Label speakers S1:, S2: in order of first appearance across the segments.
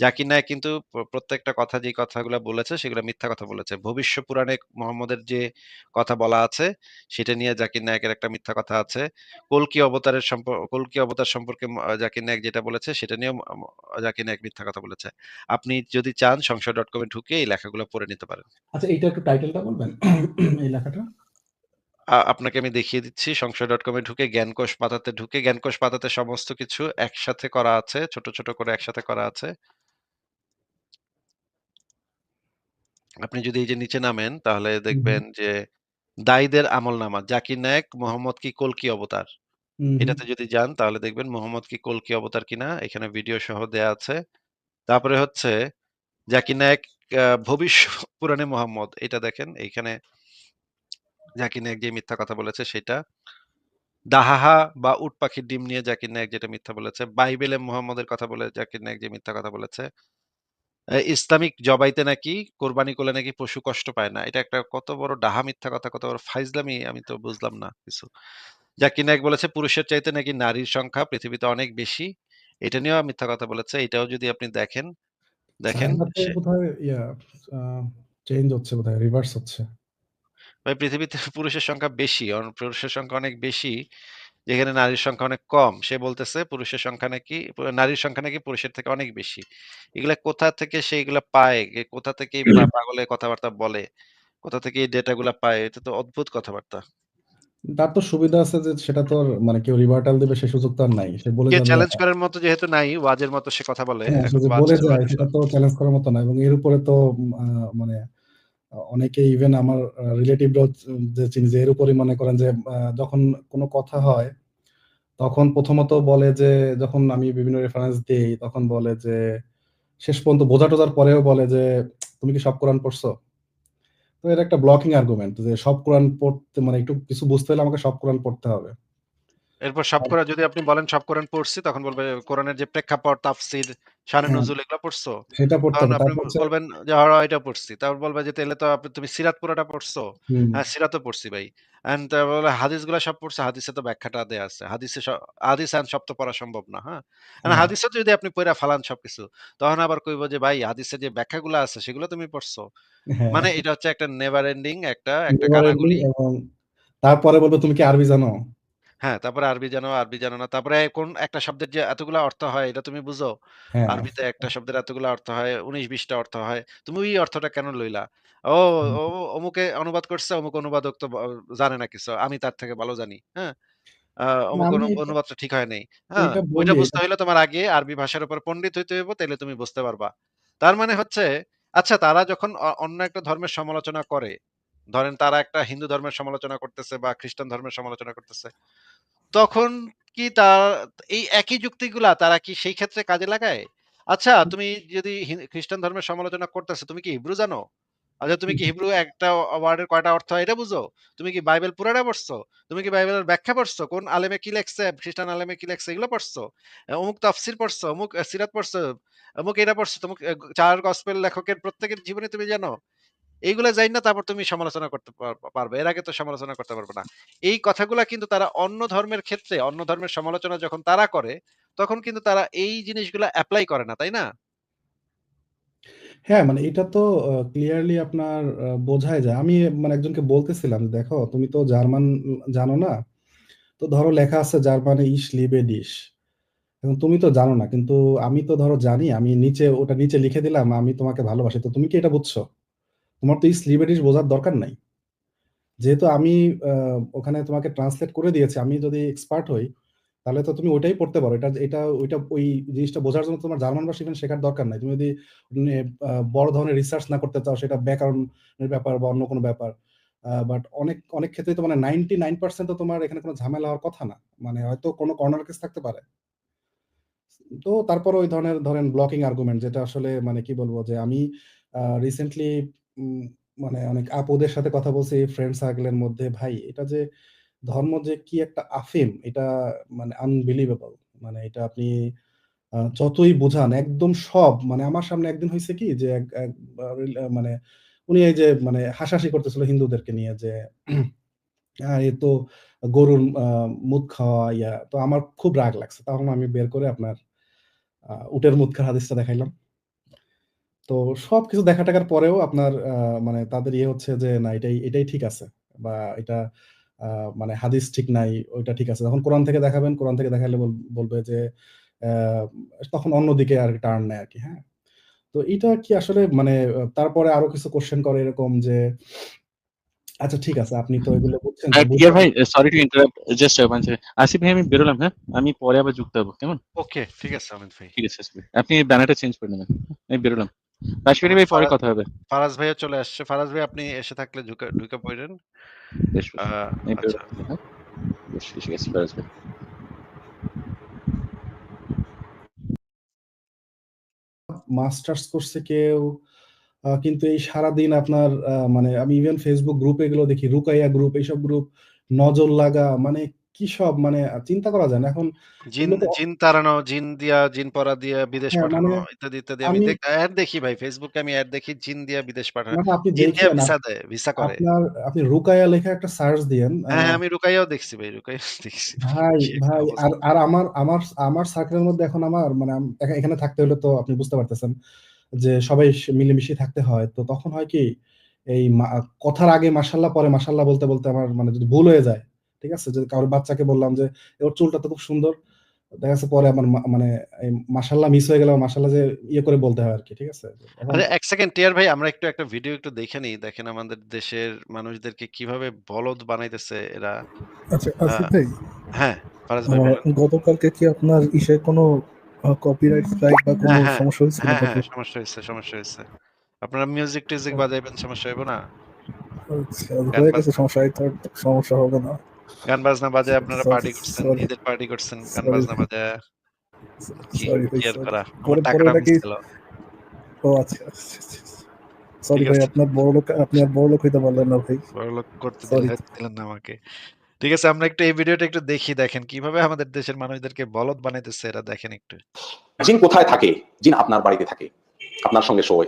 S1: জাকির নায়েক কিন্তু প্রত্যেকটা কথা যেই কথাগুলা বলেছে সেগুলা মিথ্যা কথা বলেছে। ভবিষ্য পুরাণে মোহাম্মদের যে কথা বলা আছে সেটা নিয়ে জাকির নায়েকের একটা মিথ্যা কথা আছে। কল্কি অবতারের সম্প কল্কি অবতার সম্পর্কে জাকির নায়েক যেটা বলেছে সেটা নিয়েও জাকির নায়েক মিথ্যা কথা বলেছে। আপনি যদি চান সংশয়.com এ ঢুকে এই লেখাগুলো পড়ে নিতে পারেন।
S2: আচ্ছা এইটা একটু টাইটেলটা বলবেন? এই লেখাটা?
S1: আপনাকে আমি দেখিয়ে দিচ্ছি সংশয়.com এ ঢুকে জ্ঞানকোষ পাতাতে ঢুকে জ্ঞানকোষ পাতাতে সমস্ত কিছু একসাথে করা আছে। ছোট, ছোট করে একসাথে করা আছে। আপনি যদি এই যে নিচে নামেন তাহলে। দেখবেন যে দায়ীদের আমলনামা জাকির নায়েক মোহাম্মদ কি কল্কি অবতার। এটাতে যদি যান তাহলে দেখবেন মোহাম্মদ কি কল্কি অবতার কিনা এখানে ভিডিও সহ দেয়া আছে। তারপরে হচ্ছে জাকির নায়েক ভবিষ্য পুরাণে মোহাম্মদ এটা দেখেন এইখানে জাকির নায়েক যে মিথ্যা কথা বলেছে সেটা। দাহাহা বা উট পাখির ডিম নিয়ে জাকির নায়েক যেটা মিথ্যা বলেছে। বাইবেলে মোহাম্মদের কথা বলে জাকির নায়েক যে মিথ্যা কথা বলেছে। ইসলামিক জবাইতে নাকি কোরবানি করলে নাকি পশু কষ্ট পায় না। এটা একটা কত বড় ডাহা মিথ্যা কথা, কত বড় ফাইজলামি আমি তো বুঝলাম না কিছু। জাকির নায়েক বলেছে পুরুষের চাইতে নাকি নারীর সংখ্যা পৃথিবীতে অনেক বেশি। এটা নিয়েও মিথ্যা কথা বলেছে। এটাও যদি আপনি দেখেন, দেখেন
S2: চেঞ্জ হচ্ছে বোধহয় রিভার্স হচ্ছে।
S1: ভাই পৃথিবীতে পুরুষের সংখ্যা বেশি। পুরুষের সংখ্যা অনেক বেশি। যেখানে নারীর সংখ্যা অনেক কম। সে বলতেছে পুরুষের সংখ্যা নাকি নারীর সংখ্যা নাকি পুরুষের থেকে অনেক বেশি। এগুলা কোথা থেকে সে এগুলা পায়? কোথা থেকে পাগলে কথাবার্তা বলে? কোথা থেকে এই ডেটা গুলা পায়? এটা তো অদ্ভুত কথাবার্তা।
S2: তার তো সুবিধা আছে যে সেটা তো মানে কেউ রিভার্টাল দিবে সে সুযোগ তো আর নাই। সে বলে
S1: চ্যালেঞ্জ করার মতো যেহেতু নাই, ওয়াজের মতো সে কথা বলে।
S2: হ্যাঁ, বলে যায় সেটা তো চ্যালেঞ্জ করার মতো না এবং এর উপরে তো মানে অনেকে ইভেন আমার আ রিলেটিভ যে চিনি যে এর উপরেই মনে করেন যে যখন কোনো কথা হয়, তখন প্রথমত বলে যে যখন আমি বিভিন্ন রেফারেন্স দিই তখন বলে যে শেষ পর্যন্ত বোঝা-টোঝার পরেও বলে যে, "তুমি কি সব কোরআন পড়ছো?" তো এটা একটা ব্লকিং আর্গুমেন্ট যে সব কোরআন পড়তে মানে একটু কিছু বুঝতে হলে আমাকে সব কোরআন পড়তে হবে।
S1: এরপর সব
S2: আর
S1: কোরআন যদি আপনি বলেন সব কোরআন পড়ছি তখন বলবে কোরআনের যে প্রেক্ষাপট, তাফসির, শানে
S2: হ্যাঁ,
S1: নুজুল এগুলা পড়ছো?
S2: সেটা পড়তে
S1: তখন
S2: হবে।
S1: আপনি বলবেন যে, "হ্যাঁ, এটা পড়ছি।" তারপর বলবে যে, "তাইলে তো আপনি তুমি সিরাত পুরাটা পড়ছো?" "হ্যাঁ, সিরাতও পড়ছি ভাই।" তারপর বলে, "হাদিসগুলা সব পড়ছো?" হাদিসে তো ব্যাখ্যাটা দেয়া আছে। হাদিসে হাদিস অ্যান্ড সব তো পড়া সম্ভব না, হ্যাঁ? এখন
S2: হ্যাঁ,
S1: হাদিসও যদি আপনি পইড়া ফালান সবকিছু, তখন আবার কইব যে, "ভাই হাদিসের যে ব্যাখ্যাগুলা আছে সেগুলো তুমি পড়ছো?"
S2: হ্যাঁ।
S1: মানে এটা হচ্ছে একটা নেভার এন্ডিং একটা, একটা
S2: এন্ডিং। এবং তারপরে বলব "তুমি কি আরবি জানো?"
S1: হ্যাঁ, তারপরে আরবি জানো, আরবি জানো না। তারপরে কোন একটা শব্দের যে এতগুলা অর্থ হয় এটা তুমি বুঝো?
S2: হ্যাঁ।
S1: আরবিতে একটা শব্দের এতগুলা অর্থ হয়, ১৯-২০ টা অর্থ হয়। তুমি ওই অর্থটা কেন লইলা? ও,
S2: হুম।
S1: ও অমুকে অনুবাদ করছে, অমুক অনুবাদক তো ব জানে না কিছু। আমি তার থেকে ভালো জানি। হ্যাঁ? আ
S2: না
S1: অমুক
S2: আমি
S1: অনু
S2: এটা
S1: অনুবাদটা ঠিক হয় নাই। হ্যাঁ?
S2: এটা
S1: ওইটা বুঝতে
S2: এটা
S1: হইলে তোমার আগে আরবি ভাষার উপর পণ্ডিত হইতে হইব, তাইলে তুমি বুঝতে পারবা। তার মানে হচ্ছে আচ্ছা তারা যখন অ অন্য একটা ধর্মের সমালোচনা করে, ধরেন তারা একটা হিন্দু ধর্মের সমালোচনা করতেছে বা খ্রিস্টান ধর্মের সমালোচনা করতেছে। তখন কি তা এই একই যুক্তিগুলা তারা কি সেই ক্ষেত্রে কাজে লাগায়? আচ্ছা তুমি যদি খ্রিস্টান ধর্মের সমালোচনা করতেছো, তুমি কি হিব্রু জানো? আচ্ছা তুমি কি হিব্রু একটা ওয়ার্ডের কয়টা অর্থ হয় এটা বুঝো? তুমি কি বাইবেল পুরাটা পড়ছো? তুমি কি বাইবেলের ব্যাখ্যা পড়ছো? কোন আলেমে কি লেখছে, খ্রিস্টান আলেমে কি লেখছে এগুলো পড়ছো? অমুক তাফসীর পড়ছো, অমুক সিরাত পড়ছো, অমুক এটা পড়ছো, তমুক চার ৪ গসপেল লেখকের প্রত্যেকের জীবনে তুমি জানো? এইগুলা জাইন্না তারপর তুমি সমালোচনা করতে পারবে। এর আগে তো সমালোচনা করতে পারবে না। এই কথাগুলা কিন্তু তারা অন্য ধর্মের ক্ষেত্রে, অন্য ধর্মের সমালোচনা যখন তারা করে, তখন কিন্তু তারা এই জিনিসগুলা অ্যাপ্লাই করে না, তাই না?
S2: হ্যাঁ, মানে এটা তো ক্লিয়ারলি আপনার আ বোঝাই যায়। আমি মানে একজনকে বলতেছিলাম, "দেখো তুমি তো জার্মান জানো না। তো ধরো লেখা আছে জার্মানে Ich liebe dich এখন তুমি তো জানো না। কিন্তু আমি তো ধরো জানি। আমি নিচে ওটা নিচে লিখে দিলাম, আমি তোমাকে ভালোবাসি। তো তুমি কি এটা বুঝছ? তোমার তো এই dich বোঝার দরকার নাই।" যেহেতু আমি ওখানে তোমাকে ট্রান্সলেট করে দিয়েছি, আমি যদি এক্সপার্ট হই, তাহলে তো তুমি ওইটাই পড়তে পারো। এটা এটা ওইটা ওই জিনিসটা বোঝার জন্য তোমার জার্মান ভাষা ইভেন শেখার দরকার নাই। তুমি যদি বড় ধরনের রিসার্চ না করতে চাও, সেটা ব্যাকরণের ব্যাপার বা অন্য কোনো ব্যাপার। বাট অনেক, অনেক ক্ষেত্রে তো মানে 99% তো তোমার এখানে কোনো ঝামেলা হওয়ার কথা না। মানে হয়তো কোনো কর্নার কেস থাকতে পারে। তো তারপর ওই ধরনের ধরেন ব্লকিং আর্গুমেন্ট যেটা আসলে মানে কি বলব যে আমি রিসেন্টলি মানে অনেক আপুদের সাথে কথা বলছি ফ্রেন্ড সার্কেলের মধ্যে ভাই, এটা যে ধর্ম যে কি একটা আফিম, এটা মানে আনবিলিভেবল। মানে এটা আপনি যতই বুঝান, একদম সব মানে আমার সামনে একদিন হয়েছে কি যে মানে উনি এই যে মানে হাসাহাসি করতেছিল হিন্দুদেরকে নিয়ে যে এ তো গরুর মুত খাওয়া, ইয়া। তো আমার খুব রাগ লাগছে। তখন আমি বের করে আপনার উটের উটের মুতখার হাদিসটা দেখাইলাম। তো সবকিছু দেখা টাকার পরেও আপনার আ মানে তাদের ইয়ে হচ্ছে যে না এটাই, এটাই ঠিক আছে। বা এটা আ মানে হাদিস ঠিক নাই, ওইটা ঠিক আছে। যখন কোরআন থেকে দেখাবেন, কোরআন থেকে দেখাইলে বল বলবে যে তখন অন্যদিকে আর টার্ন নেয় আরকি, হ্যাঁ? তো এটা কি আসলে মানে তারপরে আরও কিছু কোশ্চেন করে এরকম যে আচ্ছা ঠিক আছে, আপনি তো এগুলো বুঝছেন
S3: টিয়ার ভাই sorry to interrupt just 1 second. Asif ভাই আমি বেরোলাম, হ্যাঁ? আমি পরে আবার যুক্ত হব। কেমন?
S1: ওকে, ঠিক আছে অমিত ভাই।
S3: ঠিক আছে, আসিফ ভাই। আপনি ব্যানারটা চেঞ্জ করে নেবেন। আমি বেরোলাম।
S1: আমার
S3: ভাই পরে কথা হবে।
S1: ফারাজ ভাইও চলে আসছে। ফারাজ ভাই আপনি এসে থাকলে ঢুকা।
S3: আমি
S1: আচ্ছা।
S3: হ্যাঁ? ফারাজ ভাই।
S2: মাস্টার্স করছে কেউ। কিন্তু এই সারাদিন আপনার মানে আমি ইভেন ফেসবুক গ্রুপ এগুলো দেখি, রুকাইয়া গ্রুপ, এইসব গ্রুপ, নজর লাগা মানে কি সব মানে চিন্তা করা যায় না। এখন
S1: জিন জিন তাড়ানো, জিন দিয়া, জিন পরা দিয়া বিদেশ
S2: হ্যাঁ,
S1: পাঠানো
S2: মানে
S1: ইত্যাদি, ইত্যাদি। আমি
S2: আমি
S1: দেখ ভাই। এ আমি এড দেখি জিন দিয়া বিদেশ পাঠায়।
S2: মানে আপনি
S1: জিন দিয়া ভিসা দেয়, ভিসা করে।
S2: আপনার আপনি রুকাইয়া লেখা একটা সার্চ দিয়েন।
S1: হ্যাঁ, হ্যাঁ আমি রুকাইয়াও দেখছি ভাই। রুকাইয়াও দেখছি ভাই।
S2: ভাই, আর, আর আমার, আমার, আমার সার্কেলের মধ্যে এখন আমার মানে এখানে থাকতে হলে তো আপনি বুঝতে পারতেছেন যে সবাই মিলেমিশে থাকতে হয়। তো তখন হয় কি এই কথার আগে মাশাআল্লাহ পরে মাশাআল্লাহ বলতে, বলতে আমার মানে যদি ভুল হয়ে যায়, ঠিক আছে? যদি কারও বাচ্চাকে বললাম যে, "ওর চুলটা তো খুব সুন্দর।" দেখা যাচ্ছে পরে আমার মানে মিস হয়ে গেলে যে ইয়ে করে বলতে হয় আরকি, ঠিক আছে?
S1: আচ্ছা ১ সেকেন্ড টিয়ার ভাই আমরা একটু একটা ভিডিও একটু দেখে নিই। দেখেন আমাদের দেশের মানুষদেরকে কীভাবে বলদ বানাইতেছে এরা।
S4: আচ্ছা, আসিফ ভাই।
S1: হ্যাঁ, ফারাজ ভাই
S4: গতকালকে কি আপনার ইসে কোনো কপিরাইট স্ট্রাইক বা কোনো
S1: হ্যাঁ, হ্যাঁ।
S4: সমস্যা হয়েছিল
S1: হ্যাঁ, হ্যাঁ, সমস্যা হইছে, সমস্যা হইছে। আপনারা মিউজিক-টিউজিক বাজাইবেন সমস্যা হইব না?
S4: আচ্ছা, হয়ে গেছে সমস্যা সমস্যা হবে না।
S1: গান বাজনা বাজায় আপনারা পার্টি করছেন। ঈদের পার্টি করছেন, গান বাজনা। বাজায়া।
S4: ও আচ্ছা, আচ্ছা, আচ্ছা। সরি ভাই। আপনার বড়লোক আপনি আর বড়লোক হইতে পারলেন না ভাই।
S1: বড়লোক করতে দিলেন দিলেন না আমাকে। ঠিক আছে আমরা একটু এই ভিডিওটা একটু দেখি দেখেন কীভাবে আমাদের দেশের মানুষদেরকে বলদ বানাইতেছে এরা দেখেন একটু।
S5: জিন কোথায় থাকে? জিন আপনার বাড়িতে থাকে। আপনার সঙ্গে শোয়,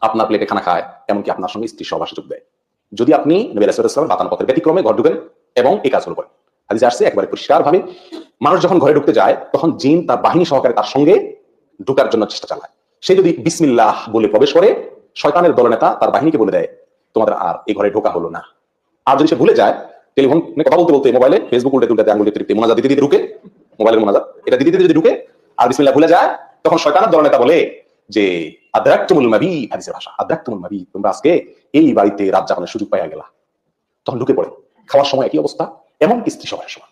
S5: আপনার প্লেটে খানা খায়, এমনকি আপনার সঙ্গে স্ত্রীর সহবাসে যোগ দেয়। যদি আপনি নবী বাতান পথের ব্যতিক্রমে ঘর ঢুকেন এবং এই কাজগুলো করেন। হাদিসে আসছে, একবারে পরিষ্কারভাবে, মানুষ যখন ঘরে ঢুকতে যায়, তখন জিন তার বাহিনী সহকারে তার সঙ্গে ঢোকার জন্য চেষ্টা চালায়। সে যদি বিসমিল্লাহ বলে প্রবেশ করে, শয়তানের দলনেতা তার বাহিনীকে বলে দেয়, তোমাদের আর এই ঘরে ঢোকা হলো না। আর যদি সে ভুলে যায়, টেলিফোনে কথা বলতে বলতে মোবাইলে ফেসবুক উল্টে উল্টে আঙ্গুল দিতে দিতে মোনাজাত দিতে দিতে ঢুকে, মোবাইলের মোনাজাত, এটা দিতে দিতে যদি ঢুকে, আর বিসমিল্লাহ ভুলে যায়, তখন শয়তানের দলনেতা বলে যে, আদ্রাকতুমুল মাবি হাদিসের ভাষা, আদ্রাকতুমুল মাবি তোমরা আজকে এই বাড়িতে রাত জাগানোর সুযোগ পাইয়া গেলা তখন ঢুকে পড়ে খাওয়ার সময় একই অবস্থা, এমন স্ত্রী সবার সময়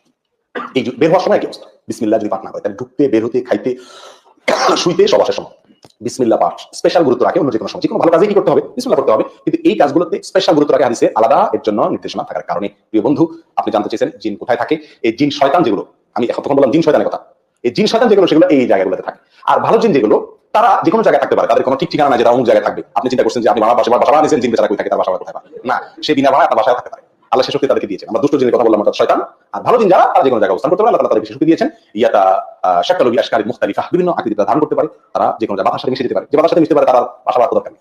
S5: এই বের হওয়ার সময় একই অবস্থা। বিসমিল্লাহ যদি পাঠ না করে, তাহলে ঢুকতে, বের হতে, খাইতে, শুইতে সবাসের সময় বিসমিল্লাহ পাঠ স্পেশাল গুরুত্ব রাখে অন্য যে কোনো সময়। যে কোনো ভালো কাজে কি করতে হবে? বিসমিল্লাহ করতে হবে। কিন্তু এই কাজগুলোতে স্পেশাল গুরুত্ব রাখে হাদিসে আলাদা, এর জন্য নির্দেশনা থাকার কারণে। প্রিয় বন্ধু, আপনি জানতে চেয়েছেন জিন কোথায় থাকে? এই জিন শয়তান যেগুলো, আমি এখন তখন বললাম জিন শয়তানের কথা। এই জিন শয়তান যেগুলো, সেগুলো এই জায়গাগুলোতে থাকে। আর ভালো জিন যেগুলো, তারা যে কোনো জায়গায় থাকতে পারে। তাদের কোনো ঠিক ঠিকানা নাই যে অমুক জায়গায় থাকবে। আপনি চিন্তা করছেন যে আপনি বাবা বাসা বাসা বানিয়েছেন, জিন বেচারা কই থাকে? তার বাসা কোথায় না, সে বিনা ভাড়া তার বাসায় থাকতে পারে। আল্লাহ সে শক্তি তাদেরকে দিয়েছেন। আমরা দুষ্ট জিনের কথা বললাম, অর্থাৎ শয়তান। আর ভালো জিন যারা, তারা যে কোনো জায়গায় অবস্থান করতে পারে, আল্লাহ তাদেরকে শক্তি দিয়েছেন। ইয়াতা শাকালু আশকারি মুখতালিফা বিভিন্ন আকৃতি ধারণ করতে পারে, তারা যে কোনো বাতার মিশে যেতে পারে। যে বাতার সাথে মিশতে পারে, তার বাসা বাড়া দরকার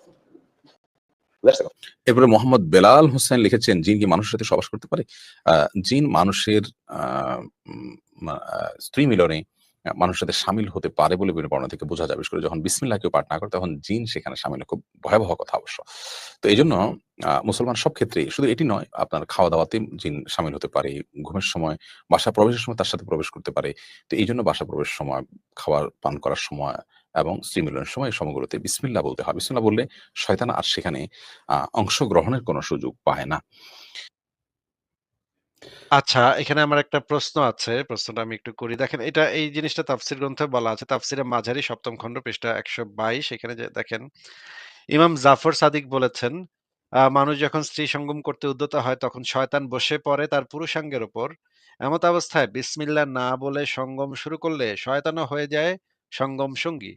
S6: এরপরে মোহাম্মদ বেলাল হোসেন লিখেছেন, জিন কি মানুষের সাথে সবাস করতে পারে? জিন মানুষের স্ত্রী মিলনে আহ, মানুষের সাথে সামিল হতে পারে বলে বিভিন্ন বর্ণনা থেকে বোঝা যাবে যখন বিসমিল্লাহ কেউ পাঠ না করে তখন জিন সেখানে সামিল খুব ভয়াবহ কথা অবশ্য। তো এই জন্য মুসলমান সব ক্ষেত্রেই শুধু এটি নয় আপনার খাওয়া দাওয়াতে জিন সামিল হতে পারে ঘুমের সময় বাসা প্রবেশের সময় তার সাথে প্রবেশ করতে পারে। তো এই জন্য বাসা প্রবেশের সময় খাবার পান করার সময় এবং স্ত্রী মিলনের সময় এই সময়গুলোতে বিসমিল্লাহ বলতে হয়। বিসমিল্লাহ বললে শয়তান আর সেখানে অংশগ্রহণের কোনো সুযোগ পায় না।
S1: আচ্ছা এখানে আমার একটা প্রশ্ন আছে। প্রশ্নটা আমি একটু করি। দেখেন এটা এই জিনিসটা তাফসীর গ্রন্থে বলা আছে। তাফসীরে মাঝারি ৭ম খণ্ড পৃষ্ঠা ১২২ এখানে যে দেখেন ইমাম জাফর সাদিক বলেছেন, আ মানুষ যখন স্ত্রী সঙ্গম করতে উদ্যত হয় তখন শয়তান বসে পড়ে তার পুরুষাঙ্গের উপর। এমত অবস্থায় বিসমিল্লাহ না বলে সঙ্গম শুরু করলে শয়তানও হয়ে যায় সঙ্গম সঙ্গী।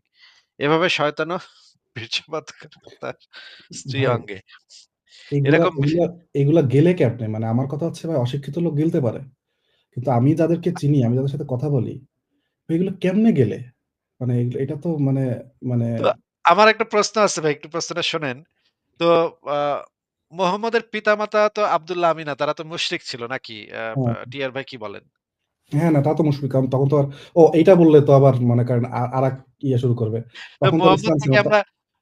S1: এভাবে শয়তানও বীর্যপাত করে তার স্ত্রী
S2: ভাই
S1: অঙ্গে।
S2: এগুলা,
S1: এরকম
S2: এগুলা, এগুলা গেলে কেমনে? মানে আমার কথা হচ্ছে ভাই অশিক্ষিত লোক গিলতে পারে। কিন্তু আমি যাদেরকে চিনি, আমি যাদের সাথে কথা বলি, এগুলো কেমনে গেলে? মানে এগুলো এটা তো মানে মানে
S1: তো আমার একটা প্রশ্ন আছে ভাই একটু প্রশ্নটা শোনেন। তো আ মোহাম্মদের পিতামাতা তো আব্দুল্লাহ আমিনা তারা তো মুশরিক ছিল নাকি? আ
S2: হ্যাঁ।
S1: টিয়ার ভাই কি বলেন?
S2: হ্যাঁ, না তা তো মুশরিক। কারণ তখন তো আর ও এইটা বললে তো আবার মনে করেন আ আরেক ইয়ে শুরু করবে।
S1: তো
S2: তখন তো
S1: মোহাম্মদ
S2: ইসলাম ছিল
S1: থেকে
S2: না।
S1: আমরা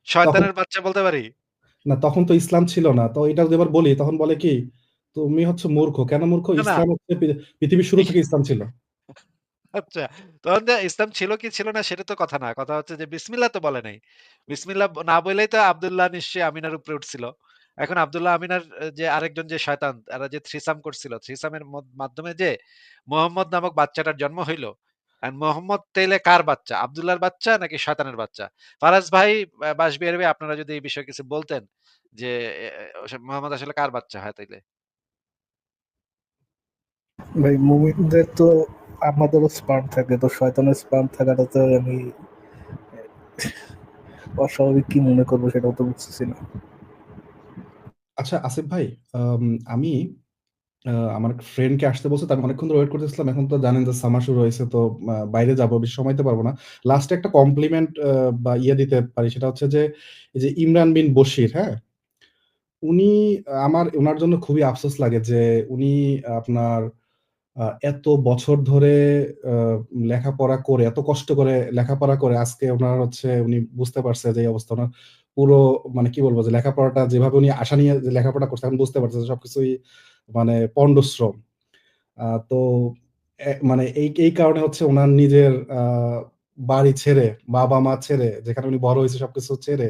S1: শয়তানের বাচ্চা বলতে পারি?
S2: না তখন তো ইসলাম ছিল না। তো এটা যদি এবার বলি তখন বলে কি, "তুমি হচ্ছে মূর্খ।" কেন মূর্খ? ইসলাম হচ্ছে পৃথিবীর শুরু থেকে ইসলাম ছিল।
S1: আচ্ছা। তখন ইসলাম ছিল কি ছিল না সেটা তো কথা না। কথা হচ্ছে যে বিসমিল্লাহ তো বলে নাই। বিসমিল্লাহ ব না বলেই তো আবদুল্লাহ নিশ্চয়ই আমিনার উপরে উঠছিল। এখন আব্দুল্লাহ আমিনার যে আরেকজন যে শয়তান এরা যে থ্রিসাম করছিল, থ্রিসামের মাধ্যমে যে মোহাম্মদ নামক বাচ্চাটার জন্ম হইল। মোহাম্মদ তাইলে কার বাচ্চা? আব্দুল্লাহর বাচ্চা নাকি শয়তানের বাচ্চা? ফারাজ ভাই, বাসবিহারী ভাই আপনারা যদি এই বিষয়ে কিছু বলতেন যে মোহাম্মদ আসলে কার বাচ্চা হয় তাইলে?
S4: ভাই মুমিনদের তো আমাদেরও স্পার্ম থাকে। তো শয়তানের স্পার্ম থাকাটা তো আমি অস্বাভাবিক কি মনে করব সেটাও তো বুঝতেছি না।
S2: আচ্ছা আসিফ ভাই, আমি আ আমার ফ্রেন্ডকে আসতে বলছে তো আমি অনেকক্ষণ ধরে ওয়েট করতেছিলাম। এখন তো জানেন যে সামার শুরু হয়েছে তো বাইরে যাব, বেশি সময় দিতে পারব না। লাস্টে একটা কমপ্লিমেন্ট বা ইয়ে দিতে পারি সেটা হচ্ছে যে, এই যে ইমরান বিন বশির, হ্যাঁ? উনি আমার উনার জন্য খুবই আফসোস লাগে যে উনি আপনার এত বছর ধরে আ লেখাপড়া করে, এত কষ্ট করে লেখাপড়া করে আজকে উনার হচ্ছে উনি বুঝতে পারছে যে এই অবস্থা উনার পুরো মানে কি বলব যে লেখাপড়াটা যেভাবে উনি আশা নিয়ে যে লেখাপড়া করছে এখন বুঝতে পারছে সবকিছুই মানে পন্ডশ্রম। আ তো মানে এই এই কারণে হচ্ছে উনার নিজের বাড়ি ছেড়ে, বাবা-মা ছেড়ে, যেখানে উনি বড় হয়েছে সবকিছু ছেড়ে,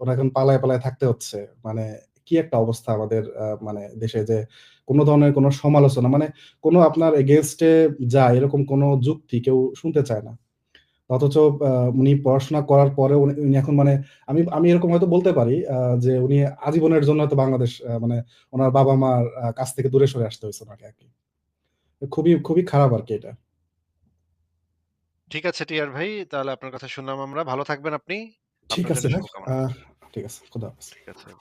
S2: ওনার এখন পালায়, পালায় থাকতে হচ্ছে। মানে কি একটা অবস্থা আমাদের মানে দেশে যে কোন ধরনের কোন সমালোচনা মানে কোনো আপনার এগেইনস্ট এ যায় এরকম কোন যুক্তি কেউ শুনতে চায় না। অথচ উনি পড়াশোনা করার পরেও উনি এখন মানে আমি আমি এরকম হয়তো বলতে পারি যে উনি আজীবনের জন্য হয়তো বাংলাদেশ মানে উনার বাবা-মার কাছ থেকে দূরে সরে আসতে হইছে উনাকে আরকি। খুবই, খুবই খারাপ আর কি এটা।
S1: ঠিক আছে টিয়ার ভাই। তাহলে আপনার কথা শুনলাম আমরা। ভালো থাকবেন আপনি।
S2: ঠিক আছে ঠিক আছে। খোদা হাফেজ।
S1: ঠিক আছে।